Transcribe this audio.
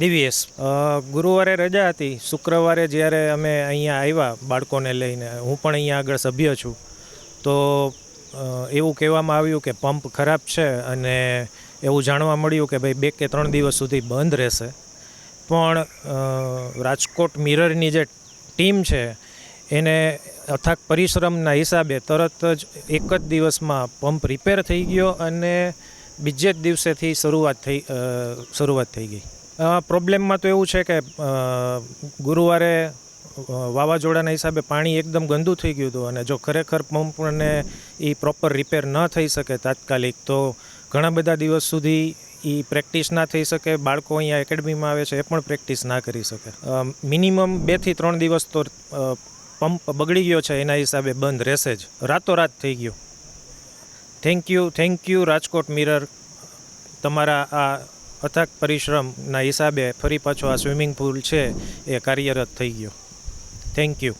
દિવ્યેશ ગુરુવારે રજા હતી. શુક્રવારે જ્યારે અમે અહીંયા આવ્યા બાળકોને લઈને, હું પણ અહીંયા આગળ સભ્ય છું. તો એવું કહેવામાં આવ્યું કે પંપ ખરાબ છે અને એવું જાણવા મળ્યું કે ભાઈ બે કે ત્રણ દિવસ સુધી બંધ રહેશે. પણ રાજકોટ મિરરની જે ટીમ છે, એને અથાક પરિશ્રમના હિસાબે તરત જ એક જ દિવસમાં પંપ રિપેર થઈ ગયો અને બીજે જ દિવસેથી શરૂઆત થઈ શરૂઆત થઈ ગઈ. પ્રોબ્લેમમાં તો એવું છે કે ગુરુવારે વાવાઝોડાના હિસાબે પાણી એકદમ ગંદુ થઈ ગયું હતું અને જો ખરેખર પંપને એ પ્રોપર રિપેર ન થઈ શકે તાત્કાલિક, તો ઘણા બધા દિવસ સુધી એ પ્રેક્ટિસ ના થઈ શકે, બાળકો અહીંયા એકેડમીમાં આવે છે, એ પણ પ્રેક્ટિસ ના કરી શકે. મિનિમમ બેથી ત્રણ દિવસ તો પંપ બગડી ગયો છે, એના હિસાબે બંધ રહેશે જ. રાતોરાત થઈ ગયું. Thank you thank you Rajkot Mirror તમારા આ અથાક પરિશ્રમના હિસાબે ફરી પાછો આ સ્વિમિંગ પુલ છે એ કાર્યરત થઈ ગયો. Thank you